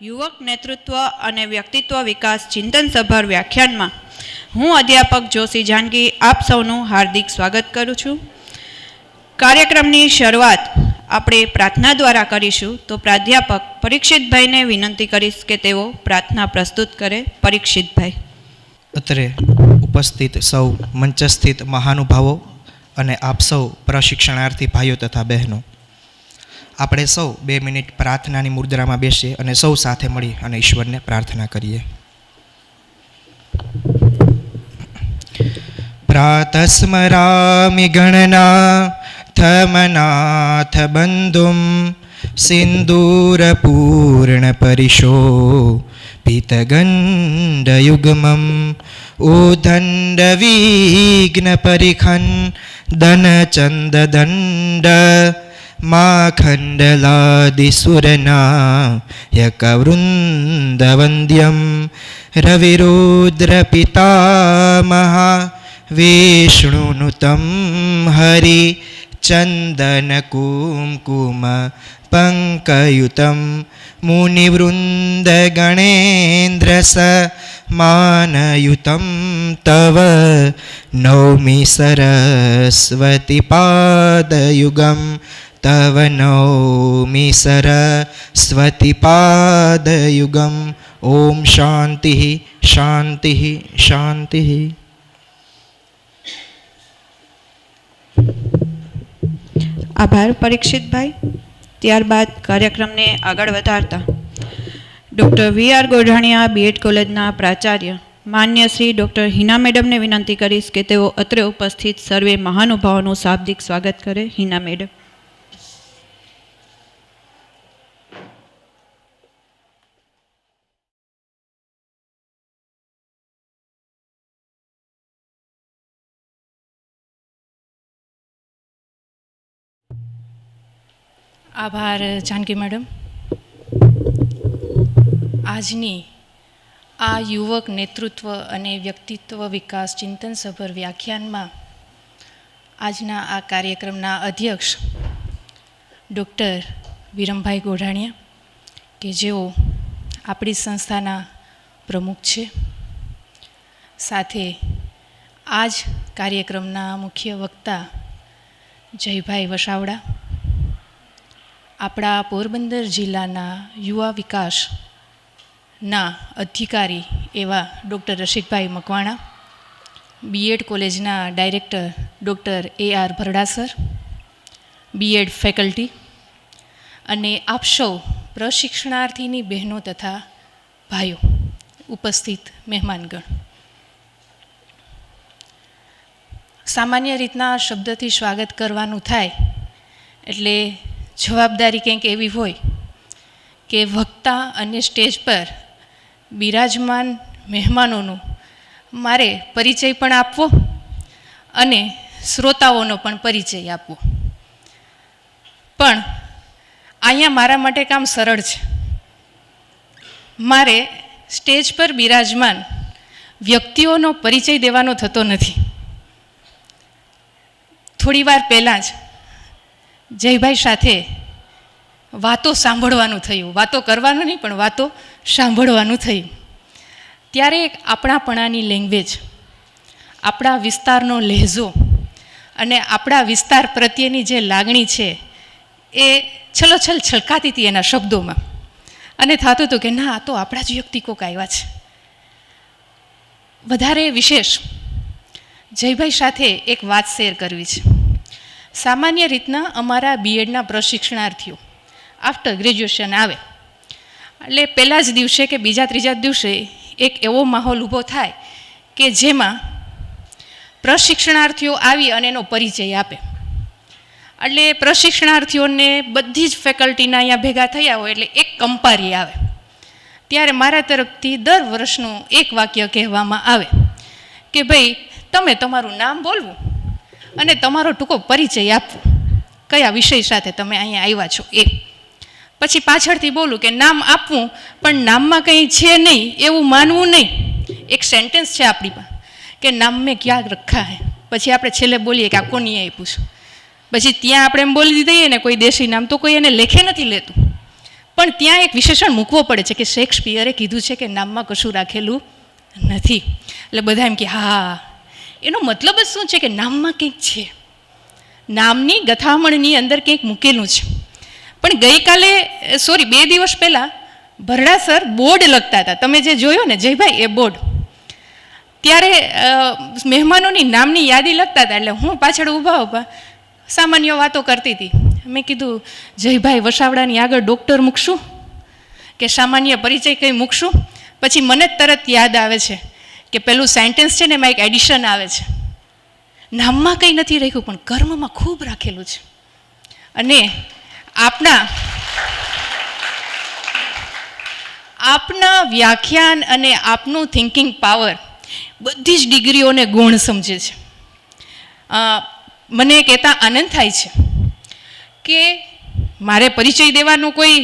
યુવક નેતૃત્વ અને વ્યક્તિત્વ વિકાસ ચિંતનસભર વ્યાખ્યાનમાં હું અધ્યાપક જોશી જાનકી આપ સૌનું હાર્દિક સ્વાગત કરું છું. કાર્યક્રમની શરૂઆત આપણે પ્રાર્થના દ્વારા કરીશું તો પ્રાધ્યાપક પરીક્ષિતભાઈને વિનંતી કરીશ કે તેઓ પ્રાર્થના પ્રસ્તુત કરે. પરીક્ષિતભાઈ. અત્રે ઉપસ્થિત સૌ મંચસ્થિત મહાનુભાવો અને આપ સૌ પ્રશિક્ષણાર્થી ભાઈઓ તથા બહેનો આપણે સૌ બે મિનિટ પ્રાર્થનાની મુદ્રામાં બેસીએ અને સૌ સાથે મળી અને ઈશ્વરને પ્રાર્થના કરીએ. પ્રાતસ્મરામિ ગણના થમનાથ બંધુમ સિંદૂરપૂર્ણપરિશો પીતગંડયુગ્મમ माखण्डलादिसुरनायकवृन्दवन्द्यं रविरुद्रपितामहा विष्णुनुतं हरि चन्दनकुङ्कुम पङ्कयुतं मुनिवृन्दगणेन्द्रस मानयुतं तव नौमि सरस्वतिपादयुगम् तव नौमि सरस्वतिपादयुगम् ॐ शान्तिः शान्तिः शान्तिः આભાર પરીક્ષિતભાઈ ત્યારબાદ કાર્યક્રમને આગળ વધારતા doctor V R Godhaniya BEd કોલેજના પ્રાચાર્ય માન્ય શ્રી ડૉક્ટર હિના મેડમને વિનંતી કરીશ કે તેઓ અત્રે ઉપસ્થિત સર્વે મહાનુભાવોનું શાબ્દિક સ્વાગત કરે હિના મેડમ આભાર, જાનકી મેડમ. આજની આ યુવક નેતૃત્વ અને વ્યક્તિત્વ વિકાસ ચિંતનસભર વ્યાખ્યાનમાં આજના આ કાર્યક્રમના અધ્યક્ષ ડૉક્ટર વિરમભાઈ ગોઢાણીયા, કે જેઓ આપણી સંસ્થાના પ્રમુખ છે. સાથે આ જ કાર્યક્રમના મુખ્ય વક્તા જયભાઈ વસાવડા આપણા પોરબંદર જિલ્લાના યુવા વિકાસના અધિકારી એવા ડૉક્ટર રશિકભાઈ મકવાણા બીએડ કોલેજના director doctor A R Bharda sir BEd faculty અને આપ સૌ પ્રશિક્ષણાર્થીની બહેનો તથા ભાઈઓ ઉપસ્થિત મહેમાનગણ. સામાન્ય રીતના શબ્દથી સ્વાગત કરવાનું થાય એટલે જવાબદારી કંઈક એવી હોય કે વક્તા અને સ્ટેજ પર બિરાજમાન મહેમાનોનું મારે પરિચય પણ આપવો અને શ્રોતાઓનો પણ પરિચય આપવો. પણ અહીંયા મારા માટે કામ સરળ છે. મારે સ્ટેજ પર બિરાજમાન વ્યક્તિઓનો પરિચય દેવાનો થતો નથી. થોડી વાર પહેલાં જ જયભાઈ સાથે વાતો સાંભળવાનું થયું. વાતો કરવાનું નહીં, પણ વાતો સાંભળવાનું થયું. ત્યારે એક આપણાપણાની લેંગ્વેજ આપણા વિસ્તારનો લહેજો અને આપણા વિસ્તાર પ્રત્યેની જે લાગણી છે, એ છલોછલ છલકાતી હતી એના શબ્દોમાં. અને થતું હતું કે ના, આ તો આપણા જ વ્યક્તિ કોક આવ્યા છે. વધારે વિશેષ, જયભાઈ સાથે એક વાત શેર કરવી છે. સામાન્ય રીતના અમારા બીએડના પ્રશિક્ષણાર્થીઓ આફ્ટર ગ્રેજ્યુએશન આવે. એટલે પહેલાં જ દિવસે કે બીજા ત્રીજા દિવસે એક એવો માહોલ ઊભો થાય કે જેમાં પ્રશિક્ષણાર્થીઓ આવી અને એનો પરિચય આપે. એટલે પ્રશિક્ષણાર્થીઓને બધી જ ફેકલ્ટીના અહીંયા ભેગા થયા હોય એટલે એક કંપારી આવે. ત્યારે મારા તરફથી દર વર્ષનું એક વાક્ય કહેવામાં આવે કે ભાઈ, તમે તમારું નામ બોલવું. અને તમારો ટૂંકો પરિચય આપવો કયા વિષય સાથે તમે અહીંયા આવ્યા છો? એ પછી પાછળથી બોલું કે નામ આપવું, પણ નામમાં કંઈ છે નહીં, એવું માનવું નહીં. એક સેન્ટેન્સ છે આપણી પાસે, કે નામ મેં ક્યાં રખા હે. પછી આપણે છેલ્લે બોલીએ કે આ કોની આપ્યું છે પછી ત્યાં આપણે એમ બોલી દઈએ ને, કોઈ દેશી નામ તો કોઈ એને લેખે નથી લેતું. પણ ત્યાં એક વિશેષણ મૂકવો પડે છે કે શેક્સપિયરે કીધું છે કે નામમાં કશું રાખેલું નથી. એટલે બધા એમ કે હા. એનો મતલબ જ શું છે કે નામમાં કંઈક છે. નામની ગથામણની અંદર કંઈક મૂકેલું છે. પણ ગઈકાલે સોરી બે દિવસ પહેલાં ભરડા સર બોર્ડ લખતા હતા. તમે જે જોયો ને, જયભાઈ, એ બોર્ડ. ત્યારે મહેમાનોની નામની યાદી લખતા હતા. એટલે હું પાછળ ઊભા ઊભા સામાન્ય વાતો કરતી હતી. મેં કીધું, જયભાઈ, વસાવડાની આગળ ડૉક્ટર મૂકશું? કે સામાન્ય પરિચય કંઈ મૂકશું? પછી મને તરત યાદ આવે છે. કે પેલું સેન્ટેન્સ છે ને એમાં એક એડિશન આવે છે. નામમાં કંઈ નથી રાખ્યું, પણ કર્મમાં ખૂબ રાખેલું છે. અને આપના આપના વ્યાખ્યાન અને આપનું થિંકિંગ પાવર બધી જ ડિગ્રીઓને ગુણ સમજે છે. મને કહેતા આનંદ થાય છે કે મારે પરિચય દેવાનું કોઈ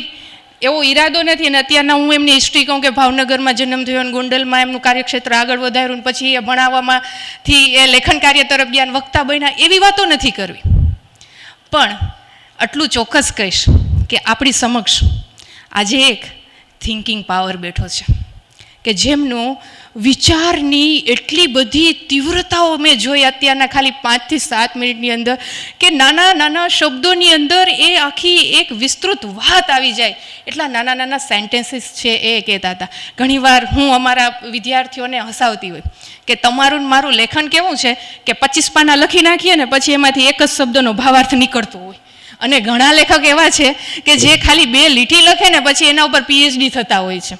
એવો ઈરાદો નથી અને અત્યારના હું એમની હિસ્ટ્રી કહું કે ભાવનગરમાં જન્મ થયો અને ગોંડલમાં એમનું કાર્યક્ષેત્ર આગળ વધાર્યું પછી એ ભણાવવામાંથી એ લેખન કાર્ય તરફ અને વક્તા બન્યા, એવી વાતો નથી કરવી. પણ આટલું ચોક્કસ કહીશ કે આપણી સમક્ષ આજે એક થિંકિંગ પાવર બેઠો છે. કે જેમનું વિચારની એટલી બધી તીવ્રતાઓ મેં જોઈ અત્યારના ખાલી પાંચથી સાત મિનિટની અંદર કે નાના નાના શબ્દોની અંદર એ આખી એક વિસ્તૃત વાત આવી જાય. એટલા નાના નાના સેન્ટેન્સીસ છે એ કહેતા હતા. ઘણીવાર હું અમારા વિદ્યાર્થીઓને હસાવતી હોય કે તમારું મારું લેખન કેવું છે કે પચીસ પાના લખી નાખીએ ને પછી એમાંથી એક જ શબ્દનો ભાવાર્થ નીકળતો હોય. અને ઘણા લેખક એવા છે કે જે ખાલી બે લીટી લખે ને પછી એના ઉપર પીએચડી થતા હોય છે.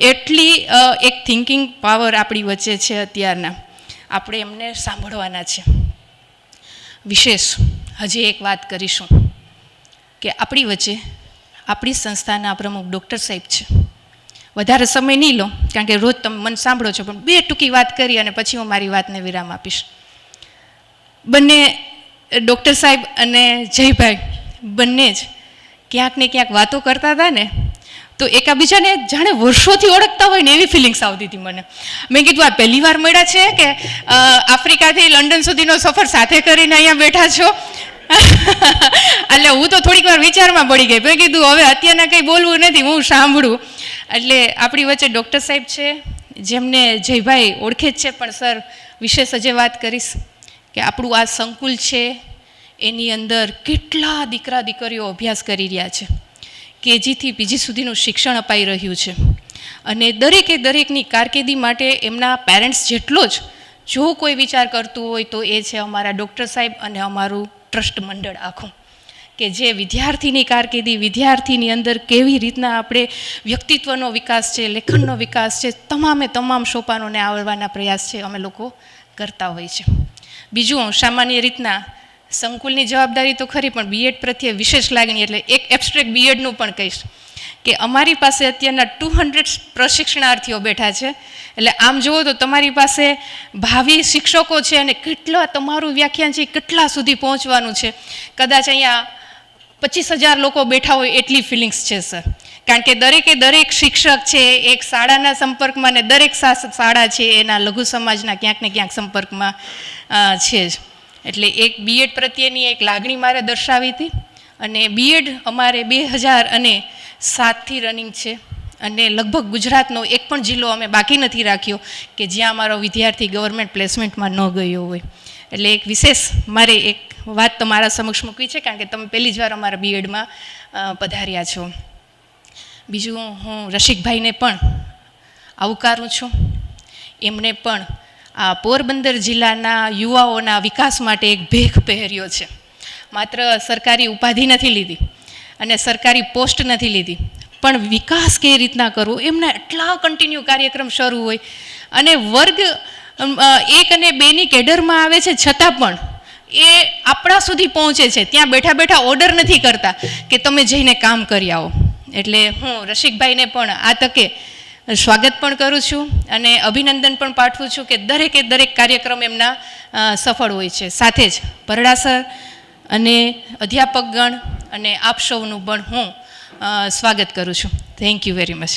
એટલી એક થિંકિંગ પાવર આપણી વચ્ચે છે અત્યારના. આપણે એમને સાંભળવાના છે. વિશેષ, હજી એક વાત કરીશું કે આપણી વચ્ચે આપણી સંસ્થાના પ્રમુખ ડૉક્ટર સાહેબ છે. વધારે સમય નહીં લો, કારણ કે રોજ તમે મને સાંભળો છો, પણ બે ટૂંકી વાત કરી અને પછી હું મારી વાતને વિરામ આપીશ. બંને ડૉક્ટર સાહેબ અને જયભાઈ બંને જ ક્યાંક ને ક્યાંક વાતો કરતા હતા ને તો એકાબીજાને જાણે વર્ષોથી ઓળખતા હોય ને એવી ફિલિંગ્સ આવતી હતી મને. મેં કીધું, આ પહેલી વાર મળ્યા છે કે આફ્રિકાથી લંડન સુધીનો સફર સાથે કરીને અહીંયા બેઠા છો? એટલે હું તો થોડીક વાર વિચારમાં પડી ગઈ. મેં કીધું, હવે અત્યારના કંઈ બોલવું નથી, હું સાંભળું. એટલે આપણી વચ્ચે ડૉક્ટર સાહેબ છે, જેમને જયભાઈ ઓળખે જ છે, પણ સર, વિશેષ હજે વાત કરીશ કે આપણું આ સંકુલ છે, એની અંદર કેટલા દીકરા દીકરીઓ અભ્યાસ કરી રહ્યા છે. કેજીથી પીજી સુધીનું શિક્ષણ અપાઈ રહ્યું છે. અને દરેકે દરેકની કારકિર્દી માટે એમના પેરેન્ટ્સ જેટલો જ જો કોઈ વિચાર કરતું હોય તો એ છે અમારા ડૉક્ટર સાહેબ અને અમારું ટ્રસ્ટ મંડળ આખું. કે જે વિદ્યાર્થીની કારકિર્દી, વિદ્યાર્થીની અંદર કેવી રીતના આપણે વ્યક્તિત્વનો વિકાસ છે, લેખનનો વિકાસ છે, તમામે તમામ સોપાનોને આવડવાના પ્રયાસ છે અમે લોકો કરતા હોય છે. બીજું, સામાન્ય રીતના સંકુલની જવાબદારી તો ખરી, પણ બીએડ પ્રત્યે વિશેષ લાગણી એટલે એક એબ્સ્ટ્રેક્ટ બીએડનું પણ કહીશ કે અમારી પાસે અત્યારના ટુ હંડ્રેડ પ્રશિક્ષણાર્થીઓ બેઠા છે. એટલે આમ જુઓ તો તમારી પાસે ભાવિ શિક્ષકો છે અને કેટલા તમારું વ્યાખ્યાન છે કેટલા સુધી પહોંચવાનું છે. કદાચ અહીંયા પચીસ હજાર લોકો બેઠા હોય એટલી ફિલિંગ્સ છે સર કારણ કે દરેકે દરેક શિક્ષક છે, એક શાળાના સંપર્કમાં ને દરેક શાળા છે એના લઘુ સમાજના ક્યાંક ને ક્યાંક સંપર્કમાં છે જ. એટલે એક બીએડ પ્રત્યેની એક લાગણી મારે દર્શાવી હતી અને બીએડ અમારે બે હજાર અને સાતથી રનિંગ છે અને લગભગ ગુજરાતનો એક પણ જિલ્લો અમે બાકી નથી રાખ્યો કે જ્યાં અમારો વિદ્યાર્થી ગવર્મેન્ટ પ્લેસમેન્ટમાં ન ગયો હોય. એટલે એક વિશેષ મારે એક વાત તમારા સમક્ષ મૂકવી છે કારણ કે તમે પહેલી જ વાર અમારા બીએડમાં પધાર્યા છો. બીજું હું રસિકભાઈને પણ આવકારું છું. એમણે પણ આ પોરબંદર જિલ્લાના યુવાઓના વિકાસ માટે એક ભેખ પહેર્યો છે. માત્ર સરકારી ઉપાધિ નથી લીધી અને સરકારી પોસ્ટ નથી લીધી. પણ વિકાસ કેવી રીતના કરવો? એમના એટલા કન્ટિન્યુ કાર્યક્રમ શરૂ હોય અને વર્ગ એક અને બેની કેડરમાં આવે છે છતાં પણ એ આપણા સુધી પહોંચે છે. ત્યાં બેઠા બેઠા ઓર્ડર નથી કરતા કે તમે જઈને કામ કરી આવો. એટલે હું રસિકભાઈને પણ આ તકે સ્વાગત પણ કરું છું અને અભિનંદન પણ પાઠવું છું કે દરેકે દરેક કાર્યક્રમ એમના સફળ હોય છે. સાથે જ ભરડા સર અને અધ્યાપકગણ અને આપ સૌનું પણ હું સ્વાગત કરું છું. Thank you very much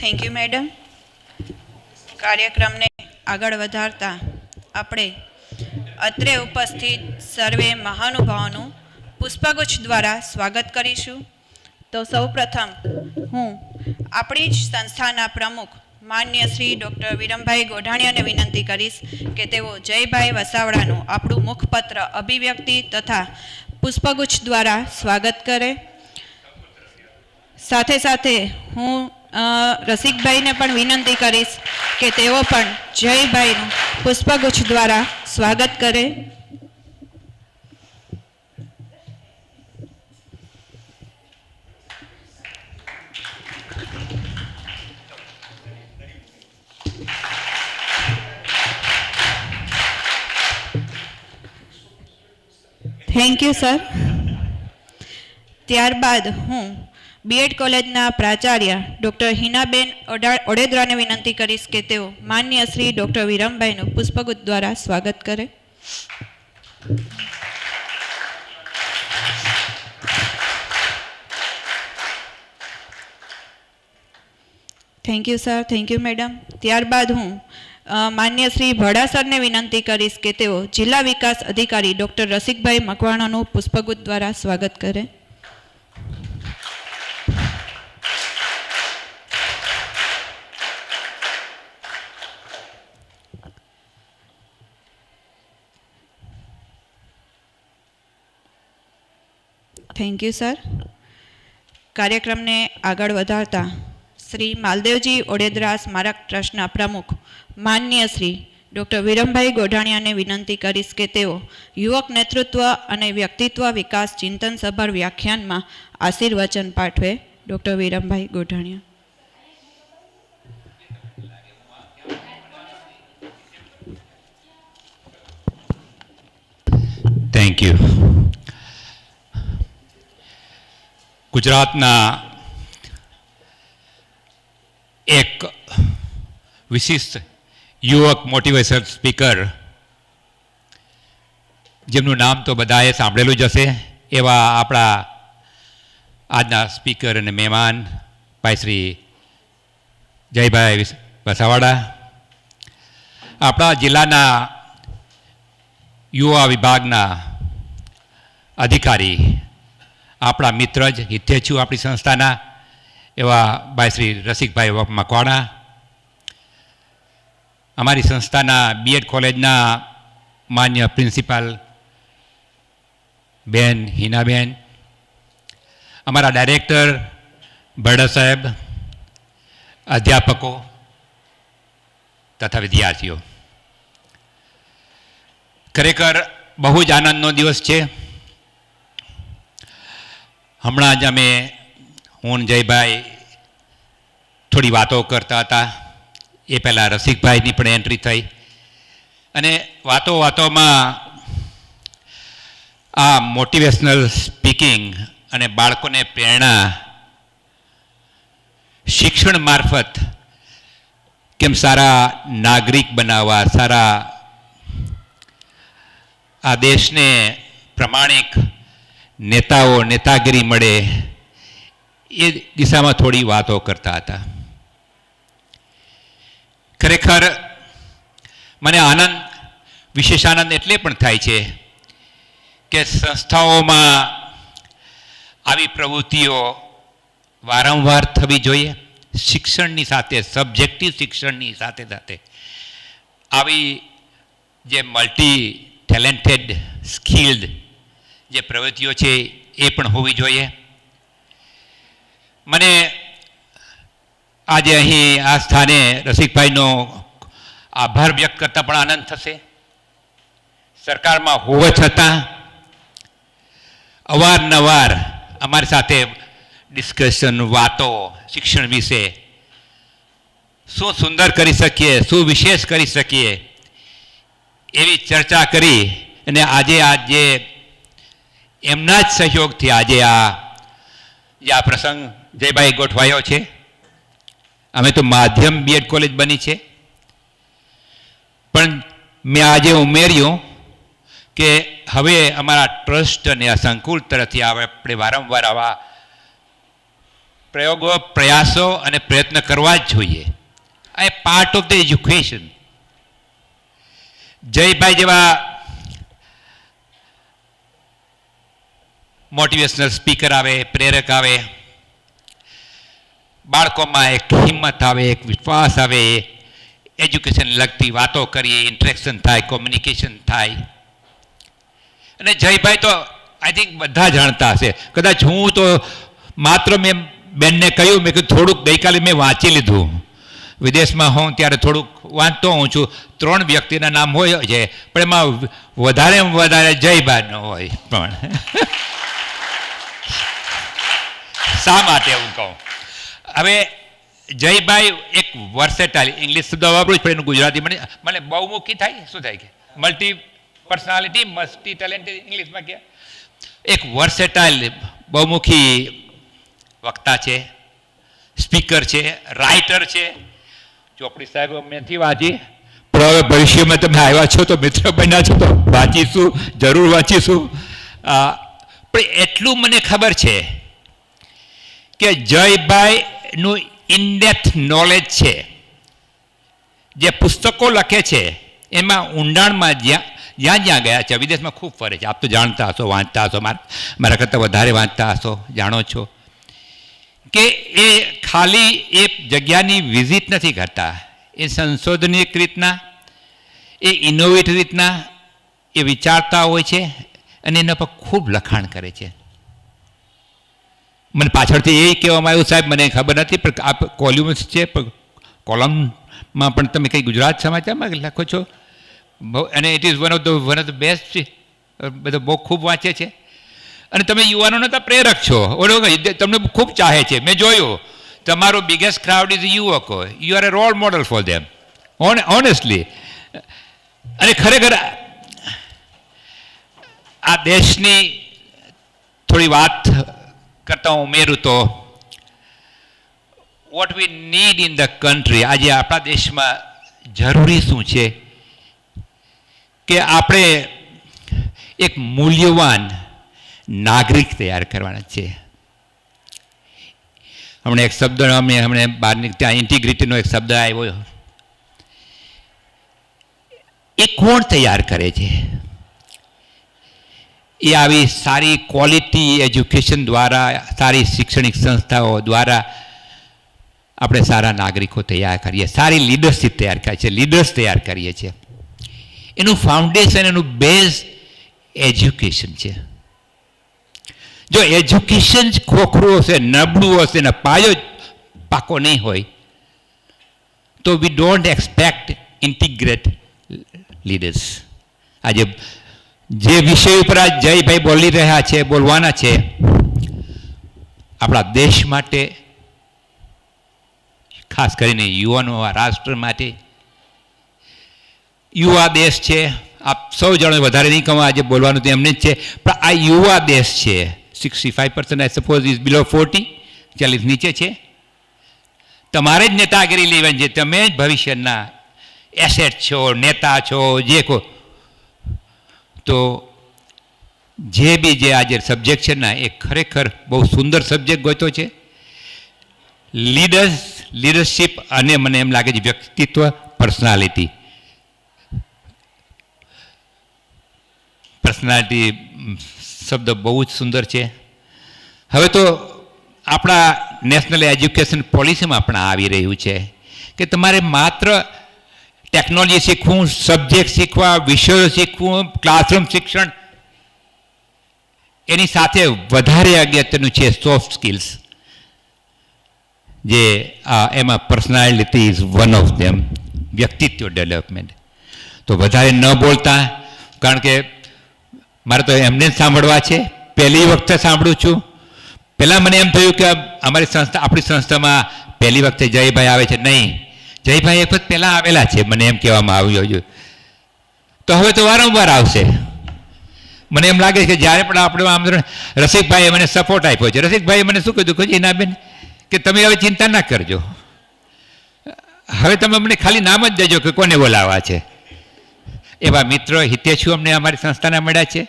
thank you madam કાર્યક્રમને આગળ વધારતા આપણે અત્રે ઉપસ્થિત સર્વે મહાનુભાવોનું પુષ્પગુચ્છ દ્વારા સ્વાગત કરીશું. તો સૌપ્રથમ હું આપણી જ સંસ્થાના પ્રમુખ માન્ય શ્રી ડૉક્ટર વિરમભાઈ ગોઢાણીયાને વિનંતી કરીશ કે તેઓ જયભાઈ વસાવડાનું આપણું મુખપત્ર અભિવ્યક્તિ તથા પુષ્પગુચ્છ દ્વારા સ્વાગત કરે. સાથે સાથે હું રસિકભાઈને પણ વિનંતી કરીશ કે તેઓ પણ જયભાઈનું પુષ્પગુચ્છ દ્વારા સ્વાગત કરે. થેન્ક યુ સર ત્યારબાદ હું બીએડ કોલેજના પ્રાચાર્ય ડૉક્ટર હિનાબેન ઓડા- ઓડેદરાને વિનંતી કરીશ કે તેઓ માન્ય શ્રી ડૉક્ટર વિરમભાઈનું પુષ્પગુત દ્વારા સ્વાગત કરે. Thank you sir thank you madam ત્યારબાદ હું માન્ય શ્રી ભડા વિનંતી કરીશ કે તેઓ જિલ્લા વિકાસ અધિકારી ડૉક્ટર રસિકભાઈ મકવાણાનું પુષ્પગુત દ્વારા સ્વાગત કરે. થેન્ક યુ સર કાર્યક્રમને આગળ વધારતા શ્રી માલદેવજી ઓડેદરા સ્મારક ટ્રસ્ટના પ્રમુખ માન્ય શ્રી ડૉક્ટર વિરમભાઈ ગોઢાણીયાને વિનંતી કરીશ કે તેઓ યુવક નેતૃત્વ અને વ્યક્તિત્વ વિકાસ ચિંતન સભર વ્યાખ્યાનમાં આશીર્વચન પાઠવે doctor Virambhai Godhaniya. Thank you ગુજરાતના એક વિશિષ્ટ યુવક મોટિવેશન સ્પીકર, જેમનું નામ તો બધાએ સાંભળેલું જ હશે, એવા આપણા આજના સ્પીકર અને મહેમાન ભાઈ શ્રી જયભાઈ વિસ- વસાવાડા. આપણા જિલ્લાના યુવા વિભાગના અધિકારી, આપણા મિત્ર જ, હિતેચ્છુ આપણી સંસ્થાના એવા ભાઈ શ્રી રસિકભાઈ મકવાણા અમારી સંસ્થાના બીએડ કોલેજના માન્ય પ્રિન્સિપાલ બેન, હિનાબેન, અમારા ડાયરેક્ટર ભરડા સાહેબ, અધ્યાપકો તથા વિદ્યાર્થીઓ. ખરેખર બહુ જ આનંદનો દિવસ છે. હમણાં જ અમે, હું જયભાઈ થોડી વાતો કરતા હતા. એ પહેલાં રસિકભાઈની પણ એન્ટ્રી થઈ. અને વાતો વાતોમાં આ મોટિવેશનલ સ્પીકિંગ અને બાળકોને પ્રેરણા શિક્ષણ મારફત કેમ સારા નાગરિક બનાવવા, સારા આ દેશને પ્રમાણિક નેતાઓ, નેતાગીરી મળે એ દિશામાં થોડી વાતો કરતા હતા. ખરેખર મને આનંદ, વિશેષ આનંદ એટલે પણ થાય છે કે સંસ્થાઓમાં આવી પ્રવૃત્તિઓ વારંવાર થવી જોઈએ, શિક્ષણની સાથે સબ્જેક્ટિવ શિક્ષણની સાથે સાથે. આવી જે મલ્ટી ટેલેન્ટેડ સ્કિલ્ડ જે પ્રવૃત્તિઓ છે એ પણ હોવી જોઈએ. મને આજે અહીં આ સ્થાને રસિકભાઈનો આભાર વ્યક્ત કરતા પણ આનંદ થશે. સરકારમાં હોવા છતાં અવારનવાર અમારી સાથે ડિસ્કશન વાતો, શિક્ષણ વિશે શું સુંદર કરી શકીએ, શું વિશેષ કરી શકીએ એવી ચર્ચા કરી અને આજે આ જે એમના જ સહયોગથી આજે આ જે આ પ્રસંગ જયભાઈ ગોઠવાયો છે. અમે તો માધ્યમ બીએડ કોલેજ બની છે. પણ મેં આજે ઉમેર્યું કે હવે અમારા ટ્રસ્ટ અને આ સંકુલ તરફથી આપણે વારંવાર આવા પ્રયોગો, પ્રયાસો અને પ્રયત્ન કરવા જ જોઈએ. આ એ part of the education Jaybhai જેવા મોટિવેશનલ સ્પીકર આવે, પ્રેરક આવે બાળકોમાં એક હિંમત આવે, એક વિશ્વાસ આવે, એજ્યુકેશન લગતી વાતો કરીએ ઇન્ટરેક્શન થાય કોમ્યુનિકેશન થાય. અને જયભાઈ તો આઈ થિંક બધા જાણતા હશે. કદાચ હું તો માત્ર મેં બેનને કહ્યું, મેં કીધું થોડુંક ગઈકાલે મેં વાંચી લીધું. વિદેશમાં હોઉં ત્યારે થોડુંક વાંચતો હોઉં છું. ત્રણ વ્યક્તિના નામ હોય છે, પણ એમાં વધારે વધારે જયભાઈનો હોય પણ. શા માટે એવું કહું? હવે જયભાઈ એક વર્સેટાઇલ ઇંગ્લિશ શબ્દ વાપરું જ પડે, એનું ગુજરાતી મને મને બહુમુખી થાય, શું થાય કે? મલ્ટી પર્સનાલિટી મલ્ટી ટેલેન્ટેડ ઇંગ્લિશમાં કે એક વર્સેટાઇલ બહુમુખી વક્તા છે સ્પીકર છે રાઇટર છે. ચોપડી સાહેબ મેથી વાંચી. પણ હવે ભવિષ્યમાં તમે આવ્યા છો તો મિત્ર બન્યા છો તો વાંચીશું, જરૂર વાંચીશું. પણ એટલું મને ખબર છે કે જયભાઈનું ઇનડેપ્થ નોલેજ છે. જે પુસ્તકો લખે છે, એમાં ઊંડાણમાં જ્યાં જ્યાં જ્યાં ગયા છે, વિદેશમાં ખૂબ ફરે છે. આપ તો જાણતા હશો, વાંચતા હશો, મારા કરતાં વધારે વાંચતા હશો, જાણો છો. કે એ ખાલી એ જગ્યાની વિઝિટ નથી કરતા. એ સંશોધનિક રીતના, એ ઇનોવેટિવ રીતના, એ વિચારતા હોય છે અને એના પર ખૂબ લખાણ કરે છે. મને પાછળથી એ કહેવામાં આવ્યું, સાહેબ, મને ખબર નથી, પણ આપ કોલ્યુમ્સ છે કોલમમાં પણ તમે કંઈ ગુજરાત સમાચારમાં લખો છો? બહુ, અને it is one of the one of the best બધો બહુ ખૂબ વાંચે છે. અને તમે યુવાનોને તો પ્રેરક છો તમને ખૂબ ચાહે છે. મેં જોયું, તમારો બિગેસ્ટ ક્રાઉડ ઇઝ યુવકો. You are a role model for them honestly અને ખરેખર, આ દેશની થોડી વાત કરતા ઉમેરું તો what we need in the country આજે આપણા દેશમાં જરૂરી શું છે? કે આપણે એક મૂલ્યવાન નાગરિક તૈયાર કરવાના છે. હમણાં એક શબ્દ અમે હમણાં બહારની, ત્યાં ઇન્ટિગ્રિટીનો એક શબ્દ આવ્યો. એ કોણ તૈયાર કરે છે? એ આવી સારી ક્વોલિટી એજ્યુકેશન દ્વારા, સારી શૈક્ષણિક સંસ્થાઓ દ્વારા આપણે સારા નાગરિકો તૈયાર કરીએ, સારી લીડરશીપ તૈયાર કરીએ છીએ લીડર્સ તૈયાર કરીએ છીએ. એનું ફાઉન્ડેશન એનું બેઝ એજ્યુકેશન છે. જો એજ્યુકેશન જ ખોખરું હશે, નબળું હશે ને પાયો જ પાકો નહીં હોય, તો we don't expect integrate leaders આજે જે વિષય ઉપર આ જયભાઈ બોલી રહ્યા છે, બોલવાના છે, આપણા દેશ માટે, ખાસ કરીને યુવાનો રાષ્ટ્ર માટે, યુવા દેશ છે, આપ સૌ જણો વધારે નહીં કહું, આજે બોલવાનું તો એમને જ છે, પણ આ યુવા દેશ છે sixty five percent I suppose is below forty ચાલીસ નીચે છે. તમારે જ નેતાગીરી લેવાની છે, તમે જ ભવિષ્યના એસેટ છો, નેતા છો, જે કો તો જે બી જે આજે સબ્જેક્ટ છે ને, એ ખરેખર બહુ સુંદર સબ્જેક્ટ ગોતો છે. લીડર્સ લીડરશીપ અને મને એમ લાગે છે વ્યક્તિત્વ પર્સનાલિટી પર્સનાલિટી શબ્દ બહુ જ સુંદર છે. હવે તો આપણા નેશનલ એજ્યુકેશન પોલિસીમાં પણ આવી રહ્યું છે કે તમારે માત્ર ટેકનોલોજી શીખવું સબ્જેક્ટ શીખવા, વિષયો શીખવું ક્લાસરૂમ શિક્ષણ. એની સાથે વધારે અગત્યનું છે સોફ્ટ સ્કિલ્સ જે એમાં personality is one of them વ્યક્તિત્વ ડેવલપમેન્ટ તો વધારે ન બોલતા, કારણ કે મારે તો એમને જ સાંભળવા છે. પહેલી વખતે સાંભળું છું. પહેલાં મને એમ થયું કે અમારી સંસ્થા, આપણી સંસ્થામાં પહેલી વખતે જયભાઈ આવે છે. નહીં. જયભાઈ વખત પહેલાં આવેલા છે, મને એમ કહેવામાં આવ્યું હજુ તો હવે તો વારંવાર આવશે. મને એમ લાગે છે કે જ્યારે પણ આપણે આમ રસિકભાઈએ મને સપોર્ટ આપ્યો છે. રસિકભાઈએ મને શું કીધું? કે બેન કે તમે હવે ચિંતા ના કરજો. હવે તમે અમને ખાલી નામ જ દેજો કે કોને બોલાવવા છે. એવા મિત્રો હિતેશુ અમને અમારી સંસ્થાના મળ્યા છે.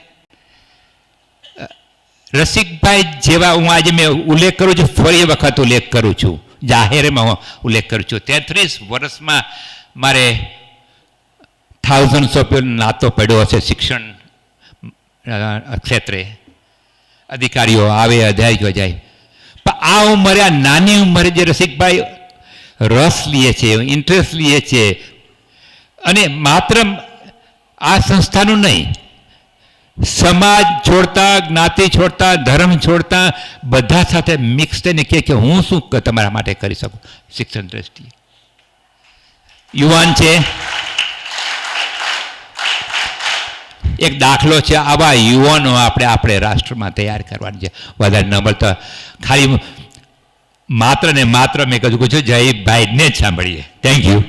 રસિકભાઈ જેવા હું આજે મેં ઉલ્લેખ કરું છું, ફરી વખત ઉલ્લેખ કરું છું. જાહેરમાં ઉલ્લેખ કરું છું. તેત્રીસ વર્ષમાં મારે થાઉઝન્ડ ઓફ નાતો પડ્યો હશે શિક્ષણ ક્ષેત્રે. અધિકારીઓ આવે અધ્યાય જાય. પણ આ ઉંમરે, આ નાની ઉંમરે જે રસિકભાઈ રસ લે છે ઇન્ટરેસ્ટ લે છે, અને માત્ર આ સંસ્થાનું નહીં સમાજ છોડતા, જ્ઞાતિ છોડતા, ધર્મ છોડતા, બધા સાથે મિક્સ થઈને કહે કે હું શું તમારા માટે કરી શકું? શિક્ષણ દ્રષ્ટિએ. યુવાન છે. એક દાખલો છે, આવા યુવાનો આપણે આપણે રાષ્ટ્રમાં તૈયાર કરવાની છે. વધારે ન મળતા. ખાલી માત્ર ને માત્ર મેં કીધું છું જયભાઈને જ સાંભળીએ. Thank you